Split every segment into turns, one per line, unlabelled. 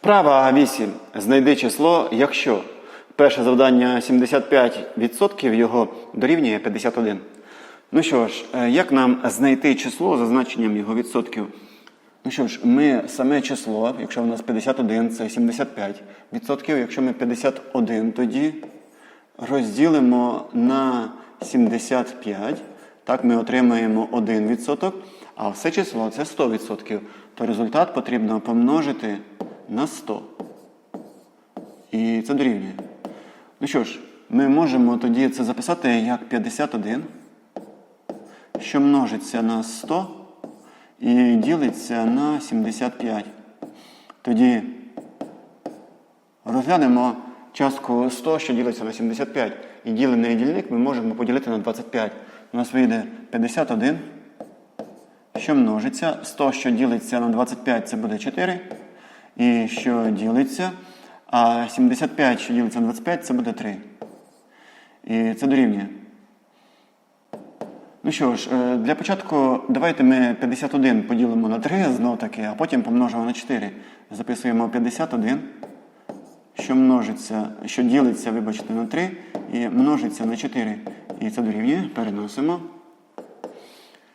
Вправа 8. Знайди число, якщо перше завдання 75%, його дорівнює 51. Ну що ж, е, як нам знайти число за значенням його відсотків? Ну що ж, ми саме число, якщо в нас 51, це 75 відсотків. Якщо ми 51, тоді розділимо на 75. Так, ми отримаємо 1 відсоток, а все число це 100 відсотків. То результат потрібно помножити на 100. І це дорівнює. Ну що ж, ми можемо тоді це записати як 51, що множиться на 100 і ділиться на 75. Тоді розглянемо частку 100, що ділиться на 75. І ділений дільник ми можемо поділити на 25. У нас вийде 51, що множиться. 100, що ділиться на 25, це буде 4. І що ділиться. А 75, що ділиться на 25, це буде 3. І це дорівнює. Ну що ж, е, для початку давайте ми 51 поділимо на 3 знов таки, а потім помножимо на 4. Записуємо 51, що множиться, що ділиться, вибачте, на 3 і множиться на 4. І це дорівнює. Переносимо.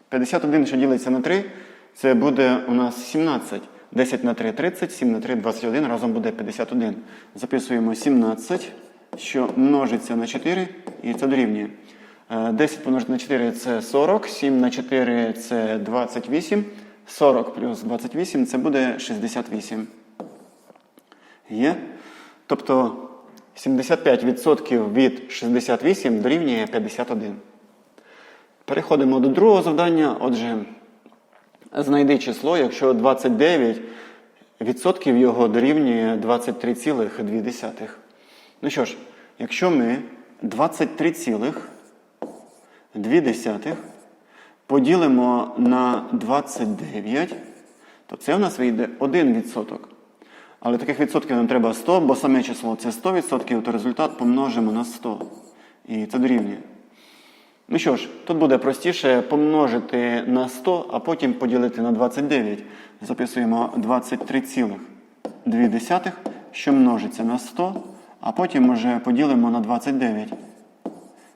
51, що ділиться на 3, це буде у нас 17. 10 на 3 30, 7 на 3 21, разом буде 51. Записуємо 17, що множиться на 4, і це дорівнює. Е, 10 помножити на 4 це 40, 7 на 4 це 28, 40 плюс 28 це буде 68. Є? Тобто 75% від 68 дорівнює 51. Переходимо до другого завдання. Отже, знайди число, якщо 29% його дорівнює 23,2. Ну що ж, якщо ми 23,2 поділимо на 29, то це в нас вийде 1%. Але таких відсотків нам треба 100, бо саме число це 100%, то результат помножимо на 100. І це дорівнює. Ну що ж, тут буде простіше помножити на 100, а потім поділити на 29. Записуємо 23,2, що множиться на 100, а потім вже поділимо на 29.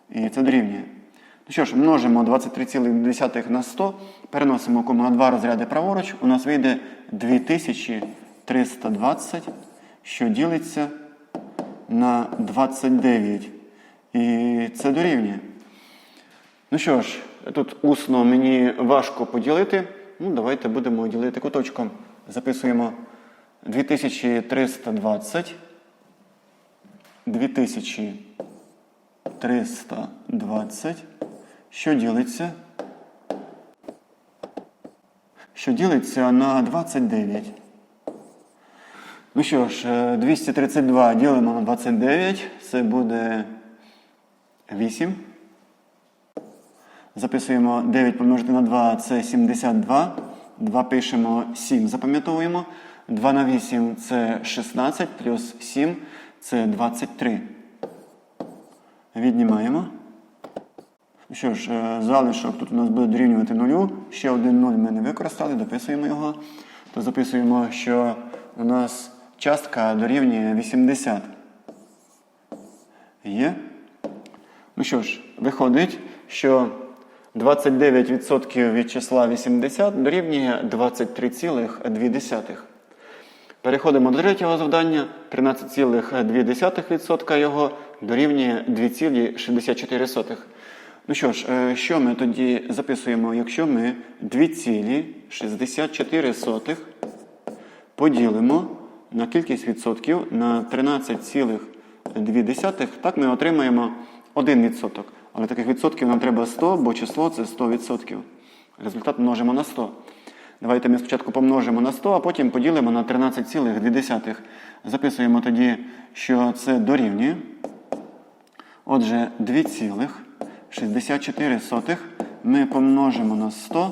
І це дорівнює. Ну що ж, множимо 23,2 на 100, переносимо кому на два розряди праворуч, у нас вийде 2320, що ділиться на 29. І це дорівнює. Ну що ж, тут усно мені важко поділити. Ну, давайте будемо ділити куточком. Записуємо 2320. 2320. Що ділиться? Що ділиться на 29. Ну що ж, е, 232 ділимо на 29. Це буде 8. Записуємо 9 помножити на 2 це 72. 2 пишемо 7, запам'ятовуємо. 2 на 8 це 16, плюс 7 це 23. Віднімаємо. Що ж, е, залишок тут у нас буде дорівнювати нулю. Ще один 0 ми не використали, дописуємо його. То записуємо, що у нас частка дорівнює 80. Є? Ну що ж, виходить, що 29% від числа 80 дорівнює 23,2. Переходимо до третього завдання. 13,2% його дорівнює 2,64. Ну що ж, е, що ми тоді записуємо, якщо ми 2,64 поділимо на кількість відсотків на 13,2, так ми отримаємо 1 відсоток. Але таких відсотків нам треба 100, бо число це 100%. Результат множимо на 100. Давайте ми спочатку помножимо на 100, а потім поділимо на 13,2. Записуємо тоді, що це дорівнює. Отже, 2,64 ми помножимо на 100,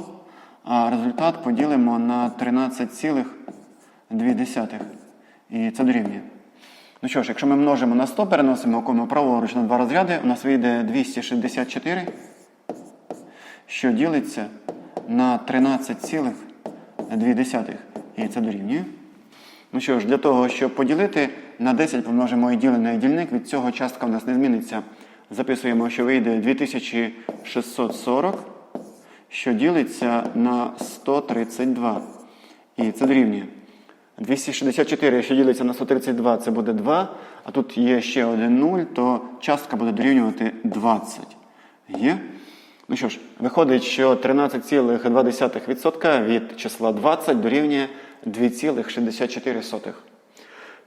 а результат поділимо на 13,2. І це дорівнює. Ну що ж, якщо ми множимо на 100, переносимо кому праворуч на два розряди, у нас вийде 264, що ділиться на 13,2. І це дорівнює. Ну що ж, для того, щоб поділити на 10 помножимо і ділений дільник, від цього частка в нас не зміниться. Записуємо, що вийде 2640, що ділиться на 132. І це дорівнює. 264, що ділиться на 132, це буде 2, а тут є ще один 0, то частка буде дорівнювати 20. Є? Ну що ж, виходить, що 13,2% від числа 20 дорівнює 2,64.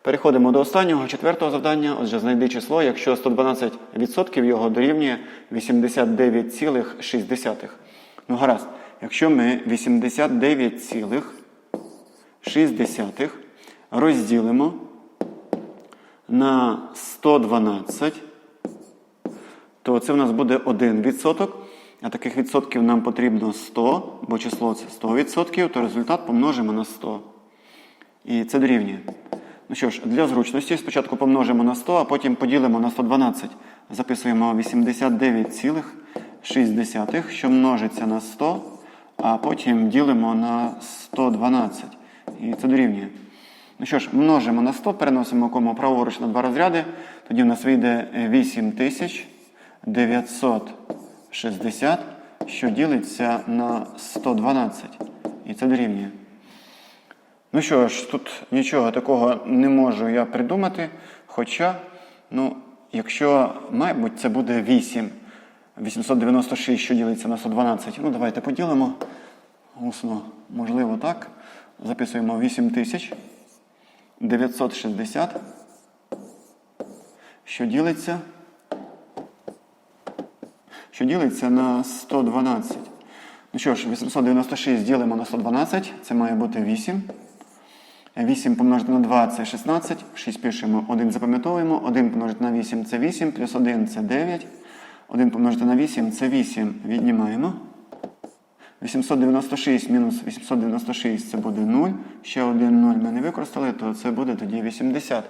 Переходимо до останнього, четвертого завдання. Отже, знайди число, якщо 112% його дорівнює 89,6. Ну гаразд, якщо ми 89,6 розділимо на 112, то це в нас буде 1%. А таких відсотків нам потрібно 100, бо число це 100%, то результат помножимо на 100. І це дорівнює. Ну що ж, для зручності спочатку помножимо на 100, а потім поділимо на 112. Записуємо 89,6, що множиться на 100, а потім ділимо на 112. І це дорівнює. Ну що ж, множимо на 100, переносимо кому праворуч на два розряди. Тоді в нас вийде 8960, що ділиться на 112. І це дорівнює. Ну що ж, тут нічого такого не можу я придумати. Хоча, ну, якщо, мабуть, це буде 8. 896, що ділиться на 112. Ну, давайте поділимо. Усно, можливо, так. Записуємо 8960, що ділиться, що ділиться на 112. Ну що ж, 896 ділимо на 112, це має бути 8. 8 помножити на 2 це 16. 6 пишемо, 1 запам'ятовуємо. 1 помножити на 8 це 8, плюс 1 це 9. 1 помножити на 8 це 8. Віднімаємо. 896 мінус 896 це буде 0. Ще один 0 ми не використали, то це буде тоді 80.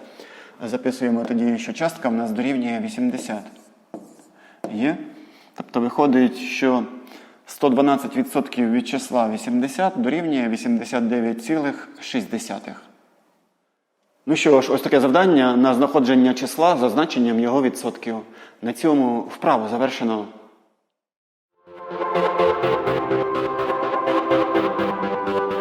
Записуємо тоді, що частка в нас дорівнює 80. Є? Тобто виходить, що 112% від числа 80 дорівнює 89,6. Ну що ж, ось таке завдання на знаходження числа за значенням його відсотків. На цьому вправо завершено. Thank you.